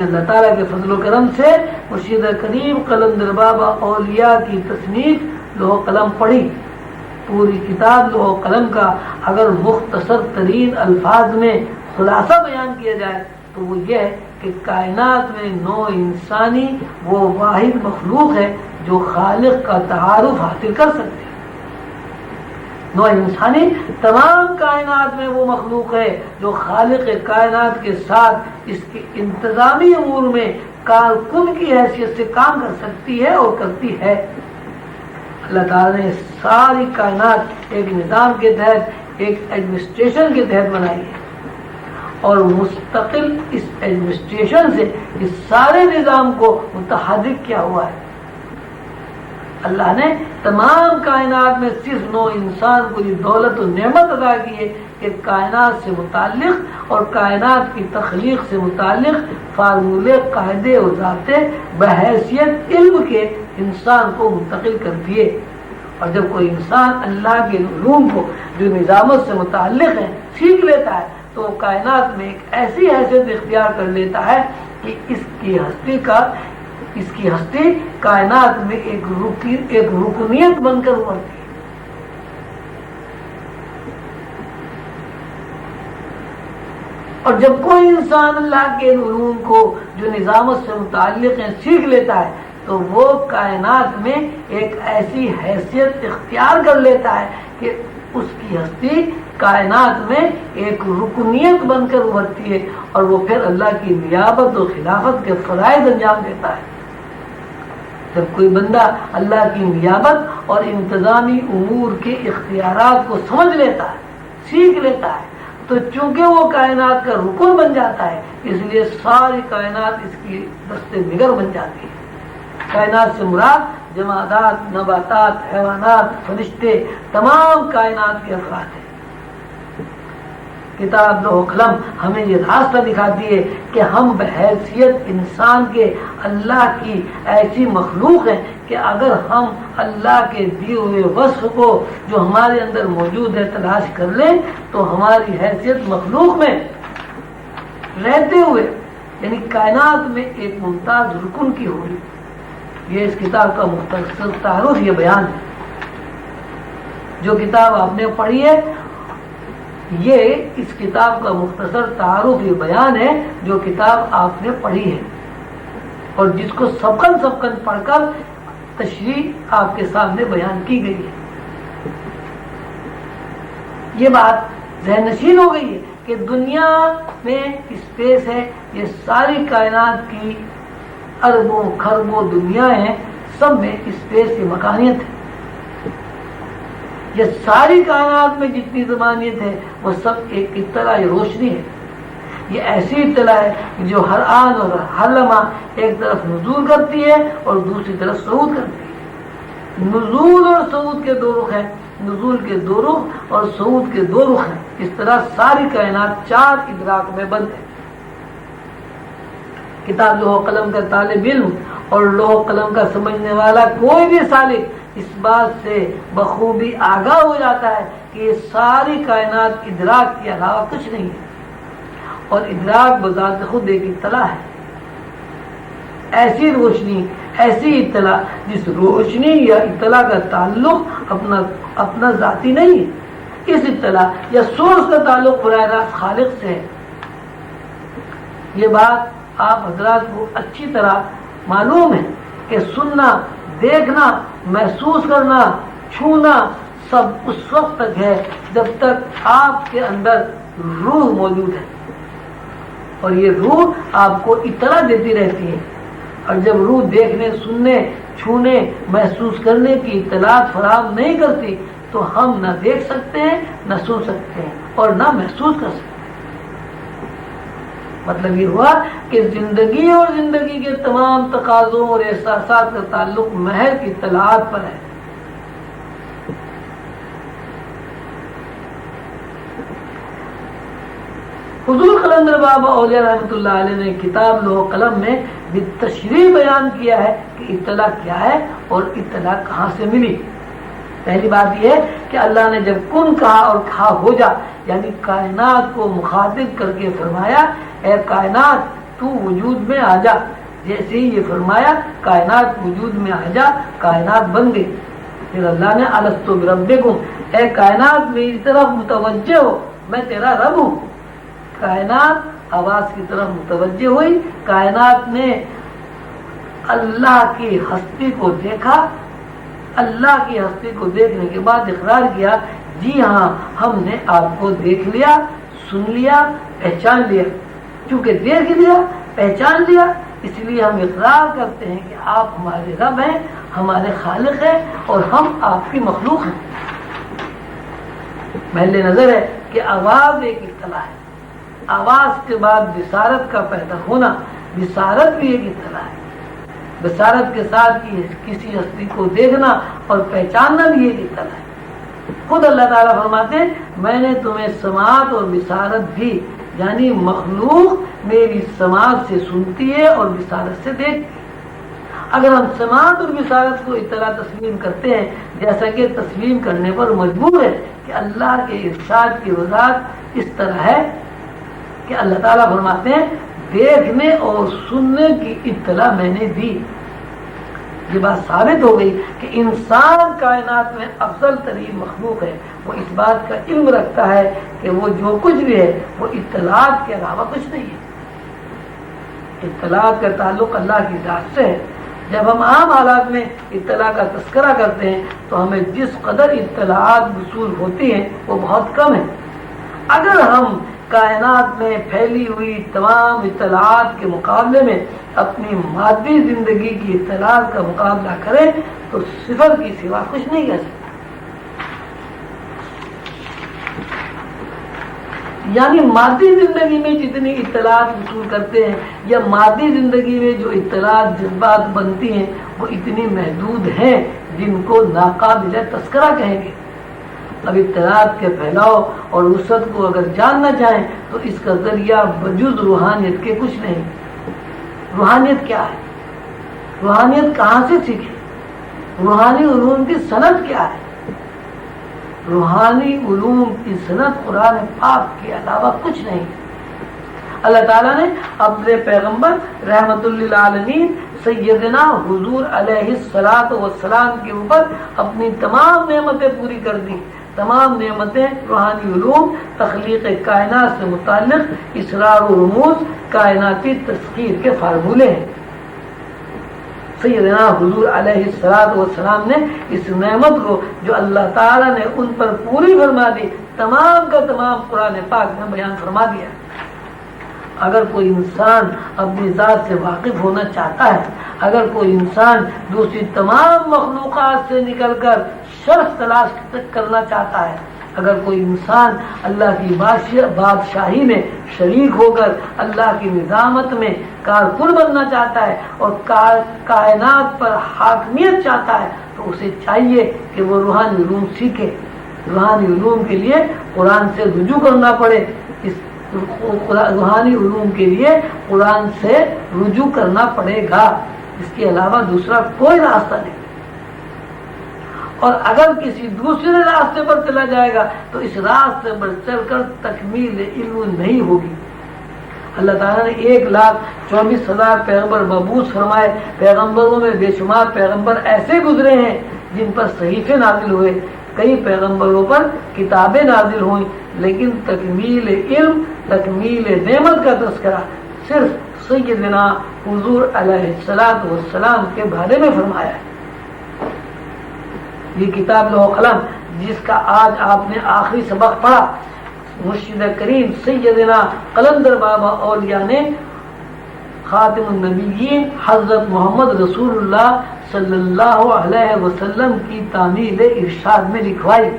اللہ تعالیٰ کے فضل و کرم سے مرشید کریم قلم بابا اولیاء کی تصنیف لوہ قلم پڑھی۔ پوری کتاب لوہ قلم کا اگر مختصر ترین الفاظ میں خلاصہ بیان کیا جائے تو وہ یہ ہے کہ کائنات میں نو انسانی وہ واحد مخلوق ہے جو خالق کا تعارف حاصل کر سکتے ہیں۔ نو انسانی، تمام کائنات میں وہ مخلوق ہے جو خالق کائنات کے ساتھ اس کے انتظامی امور میں کارکن کی حیثیت سے کام کر سکتی ہے اور کرتی ہے۔ اللہ تعالیٰ نے ساری کائنات ایک نظام کے تحت، ایک ایڈمنسٹریشن کے تحت بنائی ہے۔ اور مستقل اس ایڈمنسٹریشن سے اس سارے نظام کو متحرک کیا ہوا ہے۔ اللہ نے تمام کائنات میں صرف نو انسان کو یہ دولت و نعمت ادا کی ہے کہ کائنات سے متعلق اور کائنات کی تخلیق سے متعلق فارمولے، قاعدے اور ذاتے بحیثیت علم کے انسان کو منتقل کر دیے۔ اور جب کوئی انسان اللہ کے علوم کو جو نظامت سے متعلق ہے، سیکھ لیتا ہے، تو وہ کائنات میں ایک ایسی حیثیت اختیار کر لیتا ہے کہ اس کی ہستی کا اس کی ہستی کائنات میں ایک ایک رکنیت بن کر ابھرتی ہے اور جب کوئی انسان اللہ کے علوم کو جو نظامت سے متعلق ہیں سیکھ لیتا ہے، تو وہ کائنات میں ایک ایسی حیثیت اختیار کر لیتا ہے کہ اس کی ہستی کائنات میں ایک رکنیت بن کر ابھرتی ہے اور وہ پھر اللہ کی نیابت و خلافت کے فرائض انجام دیتا ہے۔ جب کوئی بندہ اللہ کی نیابت اور انتظامی امور کے اختیارات کو سمجھ لیتا ہے، سیکھ لیتا ہے، تو چونکہ وہ کائنات کا رکن بن جاتا ہے، اس لیے ساری کائنات اس کی دست نگر بن جاتی ہے۔ کائنات سے مراد جماعتات نباتات، حیوانات، فرشتے، تمام کائنات کے افراد ہیں۔ کتاب لو قلم ہمیں یہ راستہ دکھاتی ہے کہ ہم بحیثیت انسان کے اللہ کی ایسی مخلوق ہیں کہ اگر ہم اللہ کے دیے ہوئے وصف کو جو ہمارے اندر موجود ہے تلاش کر لیں، تو ہماری حیثیت مخلوق میں رہتے ہوئے یعنی کائنات میں ایک ممتاز رکن کی ہوئی یہ اس کتاب کا مختصر تعارف، یہ بیان ہے۔ جو کتاب آپ نے پڑھی ہے، یہ اس کتاب کا مختصر تعارف، یہ بیان ہے جو کتاب آپ نے پڑھی ہے۔ اور جس کو سبکن سبکن پڑھ کر تشریح آپ کے سامنے بیان کی گئی ہے۔ یہ بات ذہن نشین ہو گئی ہے کہ دنیا میں اسپیس ہے، یہ ساری کائنات کی اربوں خربوں دنیا ہیں، سب میں اسپیس کی مکانیت ہے۔ یہ ساری کائنات میں جتنی زمانیت ہے، وہ سب ایک اطلاع روشنی ہے۔ یہ ایسی اطلاع ہے جو ہر آن اور ہر لمحہ ایک طرف نزول کرتی ہے اور دوسری طرف سعود کرتی ہے۔ نزول اور سعود کے دو رخ ہیں۔ نزول کے دو رخ اور سعود کے دو رخ ہیں۔ اس طرح ساری کائنات چار ادراک میں بند ہے۔ کتاب لوہ قلم کا طالب علم اور لوہ قلم کا سمجھنے والا کوئی بھی سالک اس بات سے بخوبی آگاہ ہو جاتا ہے کہ یہ ساری کائنات ادراک کے علاوہ کچھ نہیں ہے۔ اور ادراک بذات خود ایک اطلاع ہے۔ ایسی روشنی، ایسی اطلاع جس روشنی یا اطلاع کا تعلق اپنا اپنا ذاتی نہیں ہے اس اطلاع یا سورس کا تعلق براہ راست خالق سے ہے۔ یہ بات آپ حضرات کو اچھی طرح معلوم ہے کہ سننا، دیکھنا، محسوس کرنا، چھونا سب اس وقت تک ہے جب تک آپ کے اندر روح موجود ہے۔ اور یہ روح آپ کو اطلاع دیتی رہتی ہے۔ اور جب روح دیکھنے، سننے، چھونے، محسوس کرنے کی اطلاعات فراہم نہیں کرتی، تو ہم نہ دیکھ سکتے ہیں، نہ سن سکتے ہیں اور نہ محسوس کر سکتے ہیں۔ مطلب یہ ہوا کہ زندگی اور زندگی کے تمام تقاضوں اور احساسات کا تعلق محر کی اطلاعات پر ہے۔ حضور قلندر بابا اولیاء رحمۃ اللہ علیہ نے کتاب لوہ قلم میں بھی تشریح بیان کیا ہے کہ اطلاع کیا ہے اور اطلاع کہاں سے ملی؟ پہلی بات یہ ہے کہ اللہ نے جب کن کہا اور کھا ہو جا یعنی کائنات کو مخاطب کر کے فرمایا، اے کائنات، تو وجود میں آ جا۔ جیسے ہی یہ فرمایا، کائنات وجود میں آ جا، کائنات بن گئی۔ پھر اللہ نے السط رب اے کائنات، میری طرف متوجہ ہو، میں تیرا رب ہوں۔ کائنات آواز کی طرف متوجہ ہوئی۔ کائنات نے اللہ کی ہستی کو دیکھا۔ اللہ کی ہستی کو دیکھنے کے بعد اقرار کیا جی ہاں ہم نے آپ کو دیکھ لیا، سن لیا، پہچان لیا۔ چونکہ دیکھ لیا پہچان لیا۔ اس لیے ہم اقرار کرتے ہیں کہ آپ ہمارے رب ہیں، ہمارے خالق ہیں اور ہم آپ کی مخلوق ہیں۔ محل نظر ہے کہ آواز ایک اطلاع ہے۔ آواز کے بعد بسارت کا پیدا ہونا بسارت بھی ایک اطلاع ہے۔ بسارت کے ساتھ کسی ہستی کو دیکھنا اور پہچاننا بھی ایک اطلاع ہے۔ خود اللہ تعالیٰ فرماتے ہیں، میں نے تمہیں سماعت اور بسارت بھی یعنی مخلوق میری سماعت سے سنتی ہے اور بسارت سے دیکھتی اگر ہم سماعت اور بسارت کو اطلاع تسلیم کرتے ہیں، جیسا کہ تسلیم کرنے پر مجبور ہے کہ اللہ کے ارشاد کی وضاحت اس طرح ہے۔ کہ اللہ تعالیٰ فرماتے ہیں دیکھنے اور سننے کی اطلاع میں نے دی۔ یہ بات ثابت ہو گئی کہ انسان کائنات میں افضل ترین مخلوق ہے۔ وہ اس بات کا علم رکھتا ہے کہ وہ جو کچھ بھی ہے، وہ اطلاعات کے علاوہ کچھ نہیں ہے۔ اطلاعات کا تعلق اللہ کی ذات سے ہے۔ جب ہم عام حالات میں اطلاع کا تذکرہ کرتے ہیں، تو ہمیں جس قدر اطلاعات وصول ہوتی ہیں، وہ بہت کم ہے اگر ہم کائنات میں پھیلی ہوئی تمام اطلاعات کے مقابلے میں اپنی مادی زندگی کی اطلاعات کا مقابلہ کریں تو صفر کی سوا کچھ نہیں کہہ سکتا یعنی مادی زندگی میں جتنی اطلاعات وصول کرتے ہیں یا مادی زندگی میں جو اطلاعات جذبات بنتی ہیں وہ اتنی محدود ہیں جن کو ناقابل تذکرہ کہیں گے۔ اب اطلاعات کے پھیلاؤ اور وسعت کو اگر جاننا چاہیں تو اس کا ذریعہ بجز روحانیت کے کچھ نہیں۔ روحانیت کیا ہے؟ روحانیت کہاں سے سیکھے روحانی علوم کی صنعت کیا ہے؟ روحانی علوم کی صنعت قرآن پاک کے علاوہ کچھ نہیں۔ اللہ تعالیٰ نے اپنے پیغمبر رحمت اللہ سیدنا حضور علیہ السلاط وسلام کے اوپر اپنی تمام نعمتیں پوری کر دی تمام نعمتیں، روحانی علوم، تخلیق کائنات سے متعلق اسرار و رموز، کائناتی تسخیر کے فارمولے ہیں۔ سیدنا حضور علیہ السلام والسلام نے اس نعمت کو جو اللہ تعالیٰ نے ان پر پوری فرما دی، تمام کا تمام قرآن پاک میں بیان فرما دیا۔ اگر کوئی انسان اپنی ذات سے واقف ہونا چاہتا ہے، اگر کوئی انسان دوسری تمام مخلوقات سے نکل کر شرف تلاش کرنا چاہتا ہے، اگر کوئی انسان اللہ کی بادشاہی میں شریک ہو کر اللہ کی نظامت میں کارکن بننا چاہتا ہے اور کائنات پر حاکمیت چاہتا ہے، تو اسے چاہیے کہ وہ روحانی علوم سیکھے۔ روحانی علوم کے لیے قرآن سے رجوع کرنا پڑے۔ اس روحانی علوم کے لیے قرآن سے رجوع کرنا پڑے گا۔ اس کے علاوہ دوسرا کوئی راستہ نہیں۔ اور اگر کسی دوسرے راستے پر چلا جائے گا، تو اس راستے پر چل کر تکمیل علم نہیں ہوگی۔ اللہ تعالیٰ نے ایک لاکھ چوبیس ہزار پیغمبر مبوس فرمائے۔ پیغمبروں میں بے شمار پیغمبر ایسے گزرے ہیں جن پر صحیفے نازل ہوئے۔ کئی پیغمبروں پر کتابیں نازل ہوئیں، لیکن تکمیل علم تکمیل نعمت کا تذکرہ صرف سیدنا حضور علیہ السلام کے بارے میں فرمایا ہے۔ یہ کتاب لو قلم جس کا آج آپ نے آخری سبق پڑھا، مرشد کریم سیدنا قلندر بابا اولیاء نے خاتم النبیین حضرت محمد رسول اللہ صلی اللہ علیہ وسلم کی تعمیل ارشاد میں لکھوائی۔